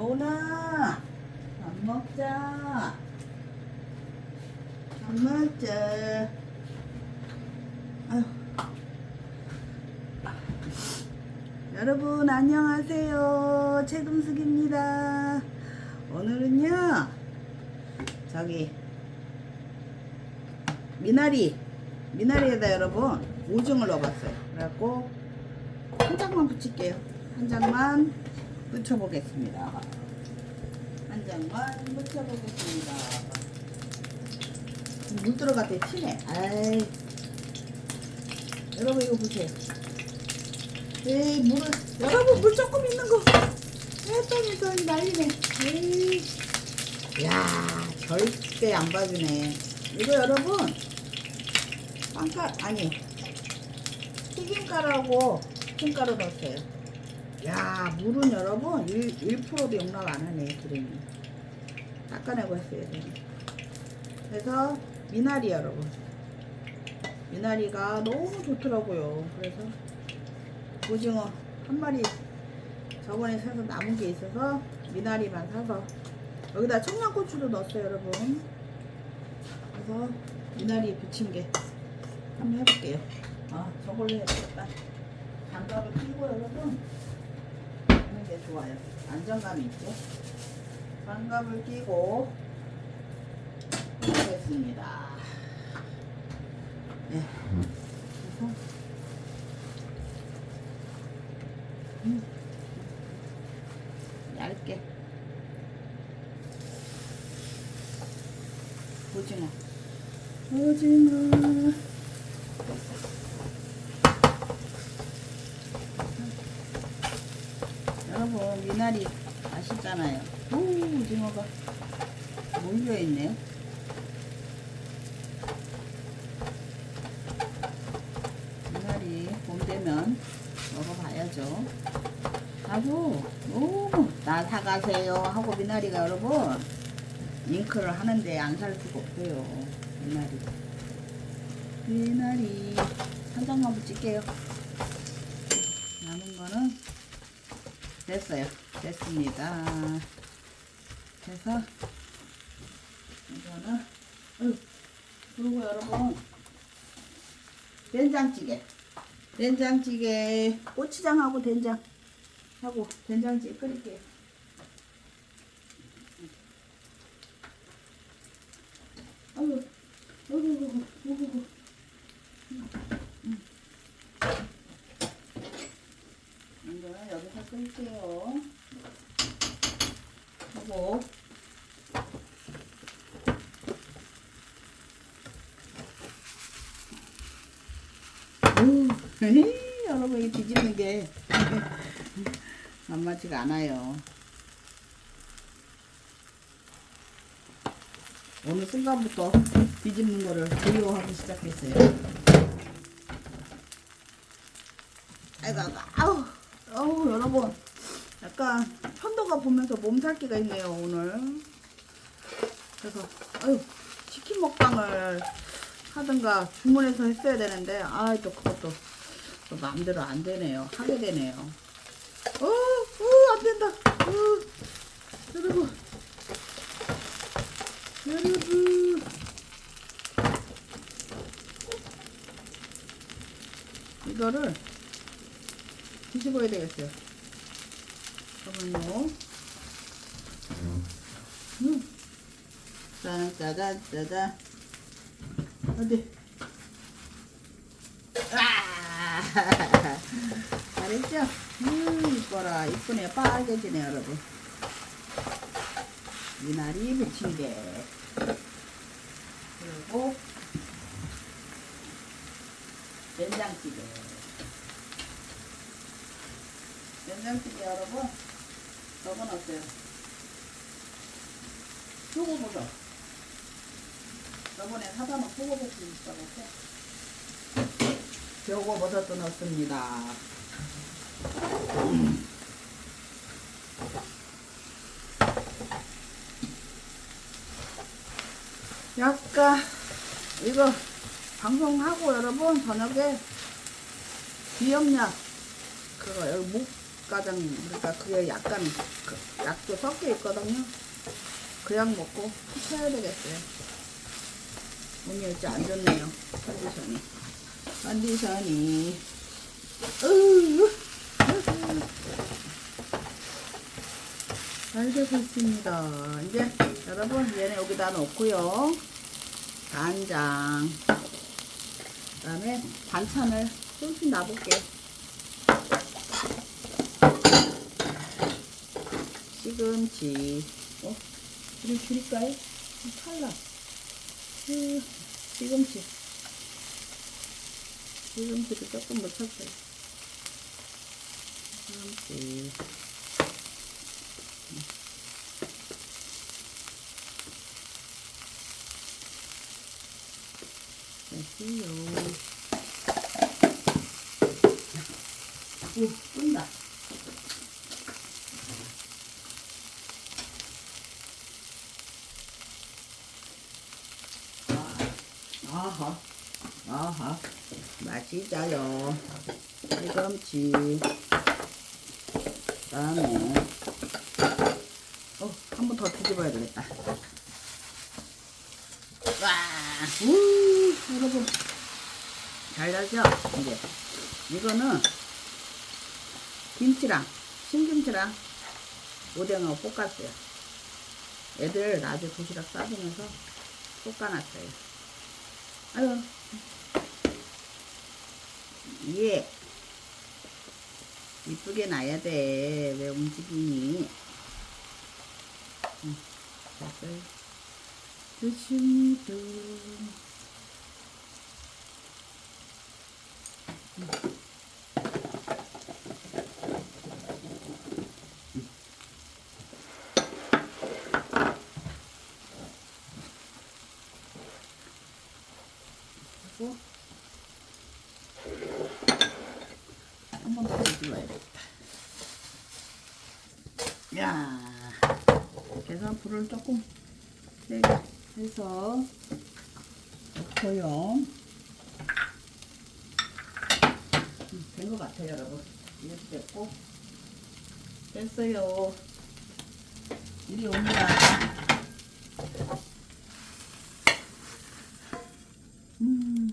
오나 밥 먹자. 밥 먹자. 여러분 안녕하세요. 최금숙입니다. 오늘은요 저기 미나리 미나리에다 여러분 오징어를 넣어봤어요. 그래갖고 한 장만 붙일게요. 한 장만 붙여보겠습니다. 한 장만 붙여보겠습니다. 물 들어갔대 튀네. 아이. 여러분 이거 보세요. 에이 물을 여러분 물 조금 있는 거. 했더니 또 난리네. 에이. 야 절대 안 봐주네. 이거 여러분 빵가 아니 튀김가루하고 튀김가루 넣었어요 야 물은 여러분 1, 1%도 용납 안 하네 기름이. 닦아내고 했어야 돼 그래서 미나리 여러분. 미나리가 너무 좋더라고요. 그래서 오징어 한 마리 저번에 사서 남은 게 있어서 미나리만 사서 여기다 청양고추도 넣었어요 여러분. 그래서 미나리 부침개 한번 해볼게요. 아 저걸로 해야 되겠다. 장갑을 끼고 여러분 게 좋아요. 안정감이 있고 장갑을 끼고 해보겠습니다. 네. 음. 얇게. 오징어 오징어 여러분 미나리 아시잖아요 오 오징어가 몰려있네요 미나리 봄 되면 먹어봐야죠 아주 너무 나 사가세요 하고 미나리가 여러분 잉크를 하는데 안 살 수가 없어요 미나리. 미나리 한 장만 붙일게요. 남은 거는 됐어요. 됐습니다. 그래서 이거는 그리고 여러분 된장찌개. 된장찌개 고추장하고 된장 하고 된장찌개 끓일게요 여기서 끌게요. 하고 여러분 이 뒤집는 게 만만치가 않아요. 어느 순간부터 뒤집는 거를 두려워하기 시작했어요. 아이고, 아우, 아우, 여러분. 약간 편도가 보면서 몸살기가 있네요, 오늘. 그래서, 아유, 치킨 먹방을 하든가 주문해서 했어야 되는데, 아, 또 그것도 또 마음대로 안 되네요. 하게 되네요. 어, 어, 안 된다. 어, 여러분. 여러분. 이거를 뒤집어야 되겠어요. 잠깐만요. 음. 짜잔, 짜잔. 어디? 아! 잘했죠? 음, 이뻐라. 이쁘네요. 빨개지네요, 여러분. 미나리 부침개. 그리고 된장찌개. 된장찌개 여러분 적어놨어요. 표고버섯. 저번에 사다 놓은 표고버섯 있어갖고 표고버섯도 넣습니다. 약간 이거 방송하고 여러분 저녁에 비염약 그거 여기 목 가장 그러니까 그게 약간 그 약도 섞여 있거든요. 그 약 먹고 푹 해야 되겠어요. 몸이 이제 안 좋네요. 컨디션이. 컨디션이. 으으. 잘 되고 있습니다. 이제 여러분 얘네 여기다 놓고요. 간장. 그 다음에 반찬을 조금씩 놔볼게요. 시금치. 어? 줄이 줄일까요? 탈락. 음, 시금치. 시금치를 조금 넣쳤어요. 시금치. 됐어요. 오, 끈다. 아하, 아하, 맛있어요. 시금치. 그다음에, 어, 한 번 더 뒤집어야 되겠다. 와, 우, 여러분. 잘 나죠? 이제. 이거는 김치랑, 신김치랑 오뎅하고 볶았어요. 애들 낮에 도시락 싸주면서 볶아놨어요. 아유. 예. 이쁘게 놔야 돼. 왜 움직이니? 응, 됐어요. 됐습니다. 그리고 한번더 뒤집어야겠다. 야, 그래서 불을 조금 세게 해서 넣고요. 된 것 같아요, 여러분. 이렇게 됐고 됐어요. 이리 옵니다. 음.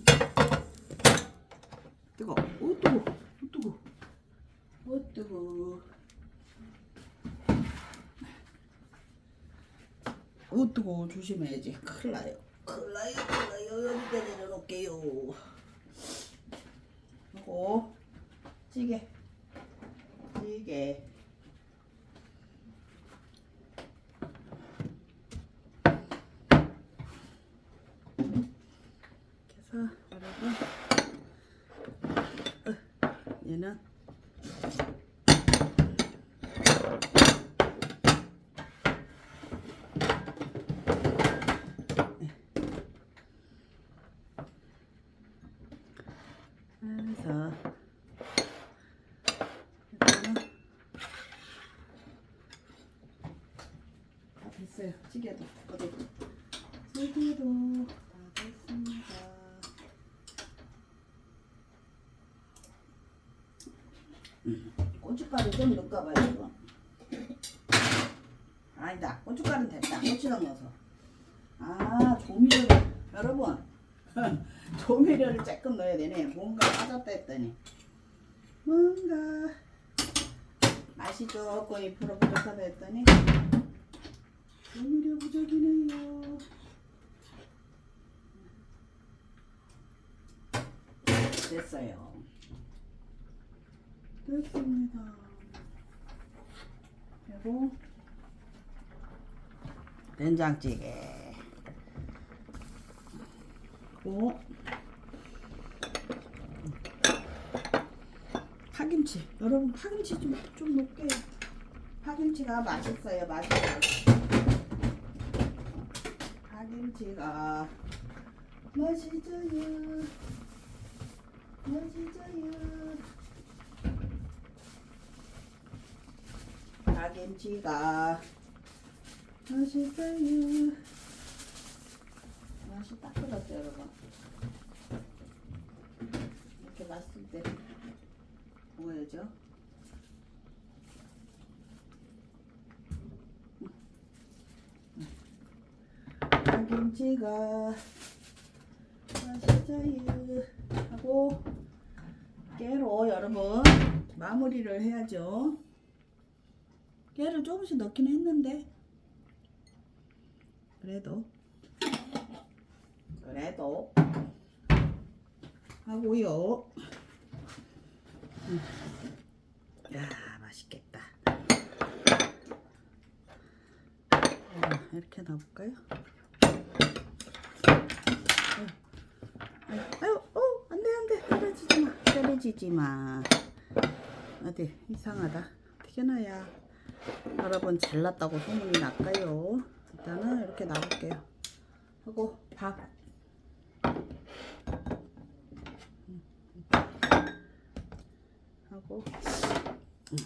뜨거. 오 뜨거. 오 뜨거. 오 뜨거. 오 뜨거. 조심해야지. 큰일 나요. 큰일 나요. 여기다 내려놓을게요. 그리고 찌개. 찌개. 그래서 여러분 어, 좀 넣을까봐요 이거. 아니다 고춧가루는 됐다. 고추장 넣어서. 아 조미료. 여러분 조미료를 조금 넣어야 되네. 뭔가 빠졌다 했더니. 뭔가 맛이 조금 2% 부족하다 했더니 조미료 부족이네요. 됐어요. 됐습니다 그리고 된장찌개. 그리고 파김치. 여러분 파김치 좀, 좀 넣을게요. 파김치가 맛있어요 맛있어요. 파김치가 맛있어요 김치가 맛있어요. 맛이 딱 끊었어요, 여러분. 이렇게 맛있을 때 먹어야죠. 김치가 맛있어요. 하고 깨로 여러분 마무리를 해야죠. 깨를 조금씩 넣긴 했는데 그래도 그래도 하고요 음. 야 맛있겠다 어, 이렇게 넣어볼까요? 아유, 아유, 어, 안 돼, 안 돼. 떨어지지 마. 떨어지지 마. 어디, 이상하다. 튀겨놔야 여러분 잘났다고 소문이 날까요? 일단은 이렇게 놔볼게요. 하고, 밥. 음, 하고, 음.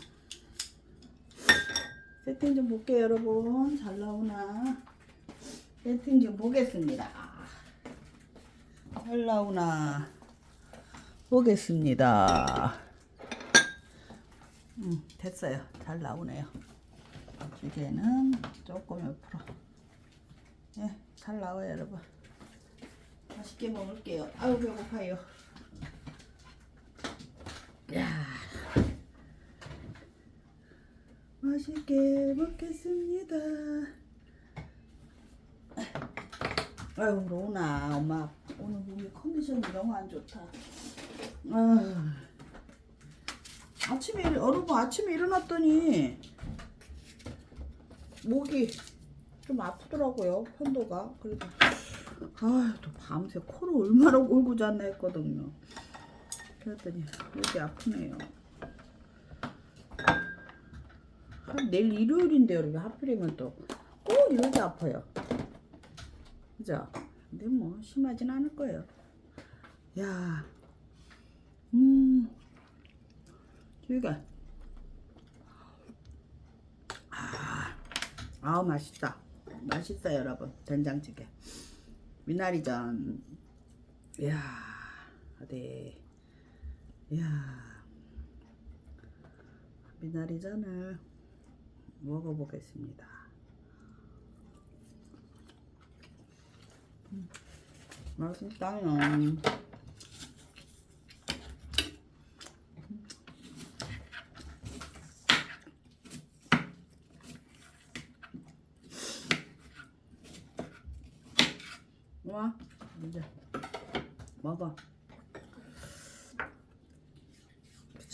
세팅 좀 볼게요, 여러분. 잘 나오나? 세팅 좀 보겠습니다. 잘 나오나 보겠습니다. 음, 됐어요. 잘 나오네요. 이제는 조금 옆으로. 예, 잘 나와요, 여러분. 맛있게 먹을게요. 아유, 배고파요. 야, 맛있게 먹겠습니다. 아유, 로나, 엄마 오늘 몸이 컨디션이 너무 안 좋다. 아, 아침에 일- 여러분 아침에 일어났더니 목이 좀 아프더라고요 편도가 그래서 아또 밤새 코를 얼마나 골고 잤나 했거든요. 그랬더니 목이 아프네요. 아, 내일 일요일인데 여러분 하필이면 또 꼭 이렇게 아파요. 그죠? 근데 뭐 심하진 않을 거예요. 야, 음, 이게 아, 아 맛있다. 맛있어요, 여러분. 된장찌개. 미나리전. 이야, 어디, 이야, 미나리전을 먹어보겠습니다. 맛있다요. 와, 이제 먹어.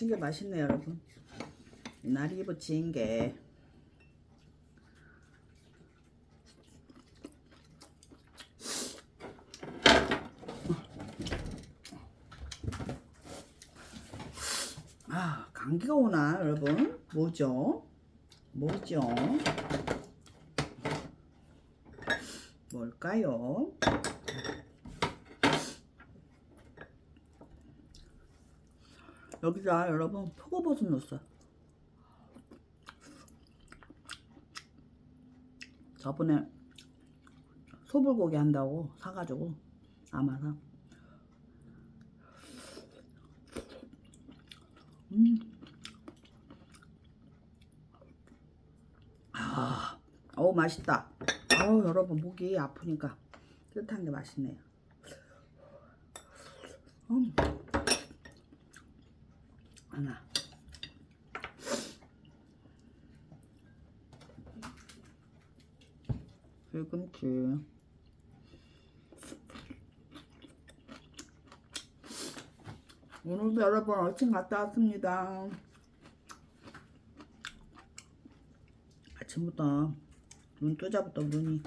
게 맛있네, 여러분. 부친 게. 아, 감기가 오나, 여러분? 뭐죠? 뭐죠? 뭘까요? 여기다 여러분 표고버섯 넣었어. 저번에 소불고기 한다고 사가지고 아마서 음. 아, 어우 맛있다. 아우 여러분 목이 아프니까 뜨뜻한 게 맛있네요. 음. 하나. 불금치. 오늘도 여러분 어침 갔다 왔습니다. 아침부터 눈 뜨자부터 눈이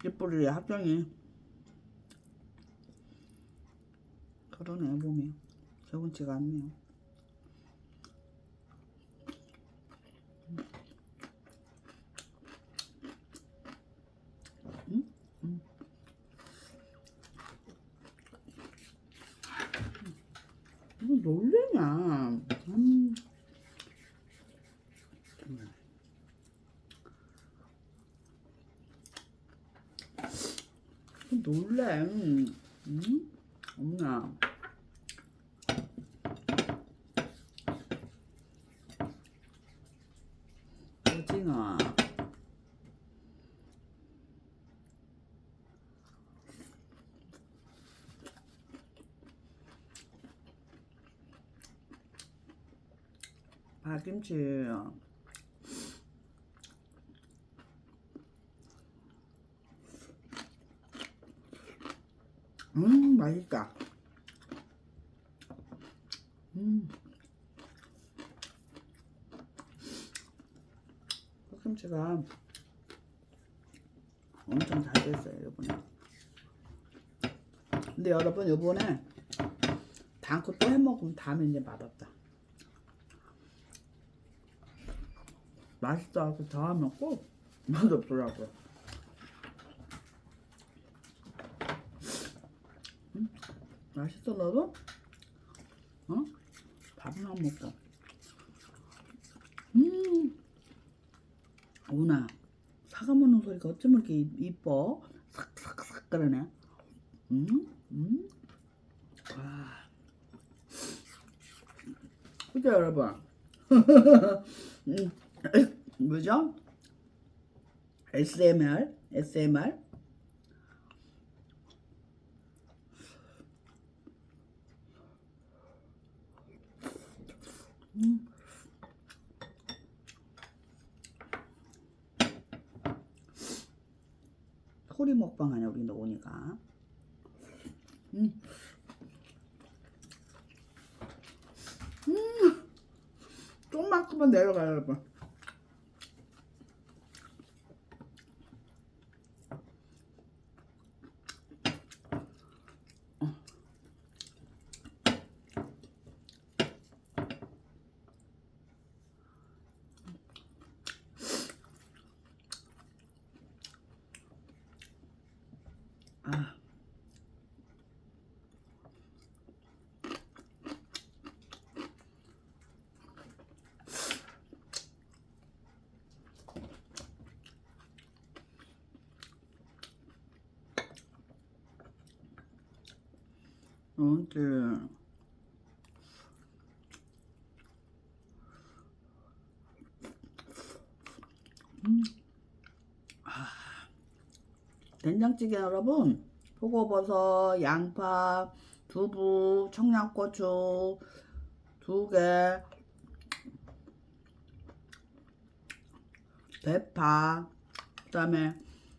찌뿌리 합정이 그러네 몸이 개운치가 않네요. 음? 음. 뭐 놀래냐? 놀래. 응? 음? 음? 엄마. 오징어. 박김치. 음, 맛있다. 음. 갓김치가 엄청 잘 됐어요, 이번에. 근데 여러분, 이번에 담고 또 해먹으면 다음에 이제 맛없다. 맛있다 하고 더 하면 꼭 맛없더라고요. 음, 맛있어 너도? 어? 안 먹고. 음, 오나 사과 먹는 소리가 어쩜 이렇게 이- 이뻐? 삭삭삭 그러네. 음, 음. 와. 그죠 여러분? 음, 뭐죠? SMR, SMR. 음. 소리 먹방 하냐 우리 노니까. 음. 음. 조금만큼만 내려가요 여러분. 아. 언제 음. 아. 된장찌개 여러분 표고버섯, 양파, 두부, 청양고추 두 개, 대파, 그 다음에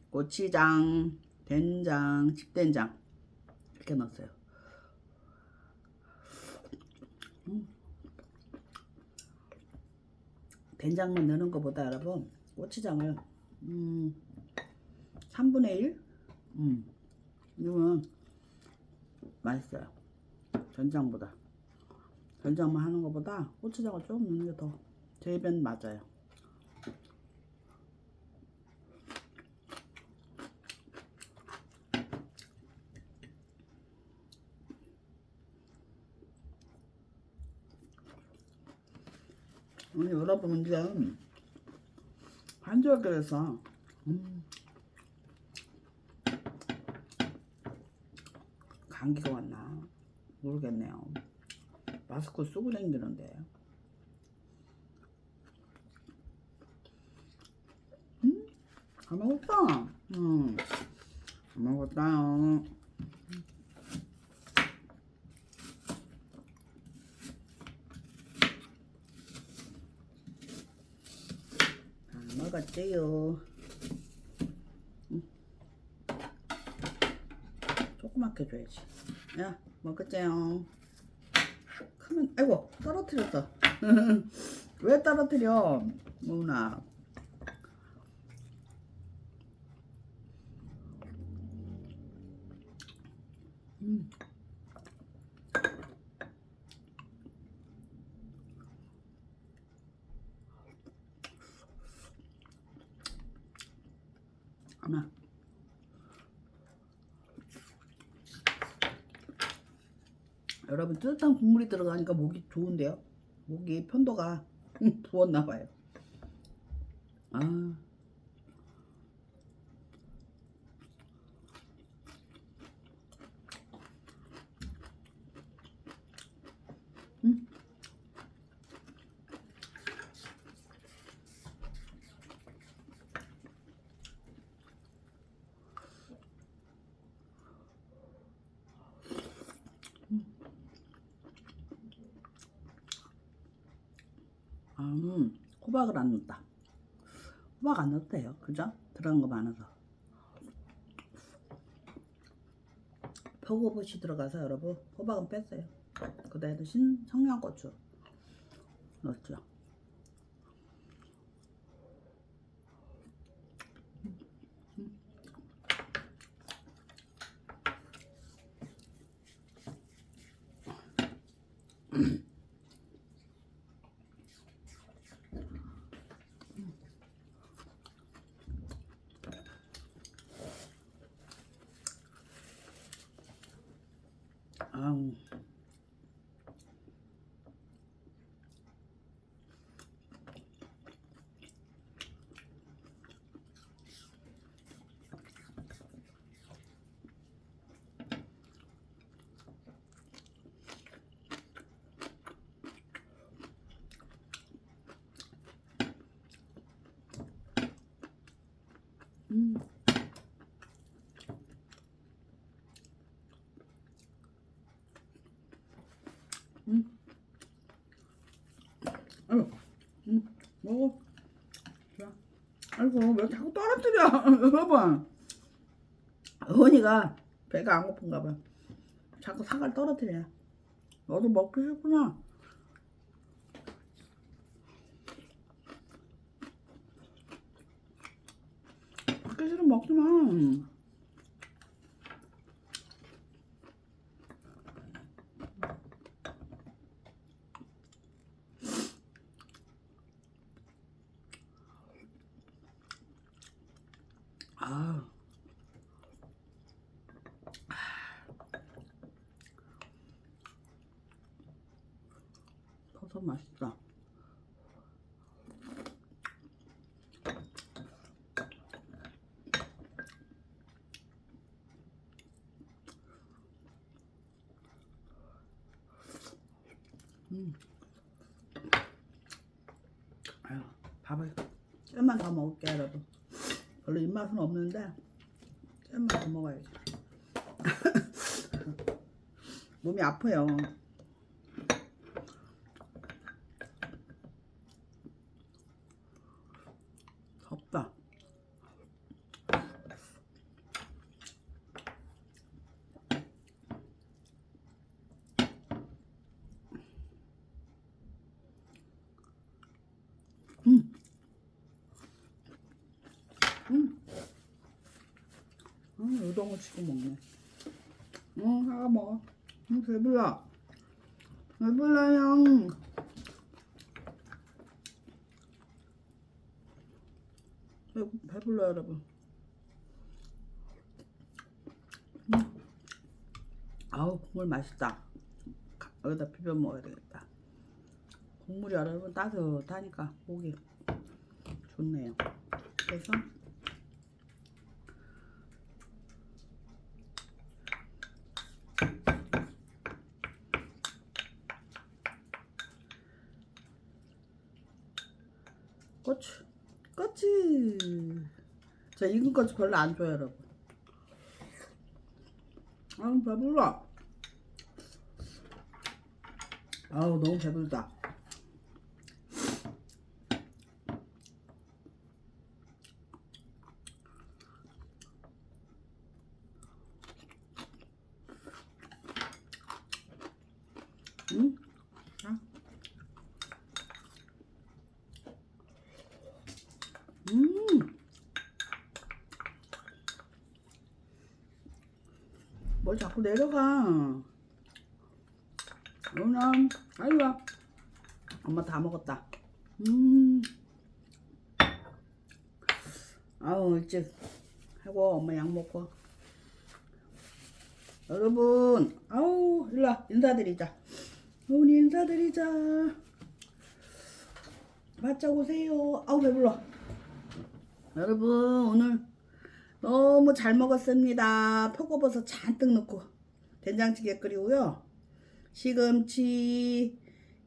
고추장, 된장, 집된장 이렇게 넣었어요. 음. 된장만 넣는 것보다 여러분 고추장을 음, 3분의 1? 음. 이건 맛있어요. 된장보다. 된장만 하는 것보다 고추장을 조금 넣는 게 더제 입엔 맞아요. 오늘 여러분 이제 한절 그래서 음. 감기가 왔나 모르겠네요. 마스크 쓰고 다니는데. 음, 잘 먹었다. 음, 잘 먹었다요. 잘 먹었지요. 음. 조그맣게 줘야지. 야, 먹었지요. 크면, 아이고, 떨어뜨렸어. 왜 떨어뜨려? 무나. 음. 하나. 여러분 뜨뜻한 국물이 들어가니까 목이 좋은데요. 목이 편도가 부었나 봐요. 아. 음. 아. 호박을 안 넣었다. 호박 안 돼요. 그죠? 들어간 거 많아서. 표고버시 들어가서 여러분 호박은 뺐어요. 그 대신 청양고추 넣었죠. 아우. 음. 음. 아유, 음, 먹어. 자, 아이고 왜 자꾸 떨어뜨려, 여러분. 어머니가 배가 안 고픈가 봐. 자꾸 사과를 떨어뜨려. 너도 먹기 싫구나. 먹기 싫으면 먹지 마. 아. 버섯 맛있다. 음. 아유, 밥을 좀만 더 먹을게요, 여러분. 별로 입맛은 없는데 좀만 더 먹어야지. 몸이 아파요. 덥다. 음. 음. 치고 먹네. 응, 하나 먹어. 응, 배불러. 배불러요. 배, 배불러, 여러분. 음. 아우, 국물 맛있다. 가- 여기다 비벼 먹어야 되겠다. 국물이 여러분 따뜻하니까 목이 좋네요. 그래서 고추 고추 저 익은 고추 별로 안 좋아요 여러분. 아우 배불러. 아우 너무 배불다. 응? 자. 음. 뭘 자꾸 내려가. 누나, 아이 와. 엄마 다 먹었다. 음. 아우, 일찍 하고 엄마 약 먹고. 여러분, 아우, 일로 와. 인사드리자. 어머니 인사드리자. 바짝 오세요. 아우, 배불러. 여러분 오늘 너무 잘 먹었습니다. 표고버섯 잔뜩 넣고 된장찌개 끓이고요. 시금치,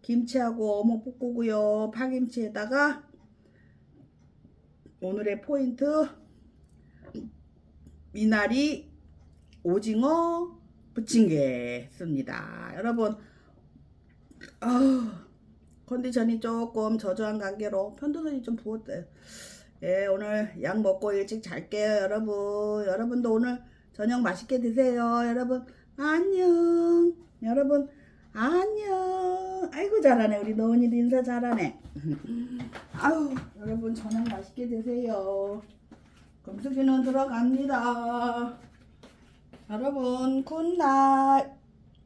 김치하고 어묵 볶고요. 파김치에다가 오늘의 포인트 미나리 오징어 부침개 했습니다. 여러분, 아 컨디션이 조금 저조한 관계로 편도선이 좀 부었대요. 예, 오늘 약 먹고 일찍 잘게요, 여러분. 여러분도 오늘 저녁 맛있게 드세요, 여러분. 안녕. 여러분, 안녕. 아이고, 잘하네. 우리 노은이도 인사 잘하네. 아유, 여러분, 저녁 맛있게 드세요. 금숙이는 들어갑니다. 여러분, 굿나잇.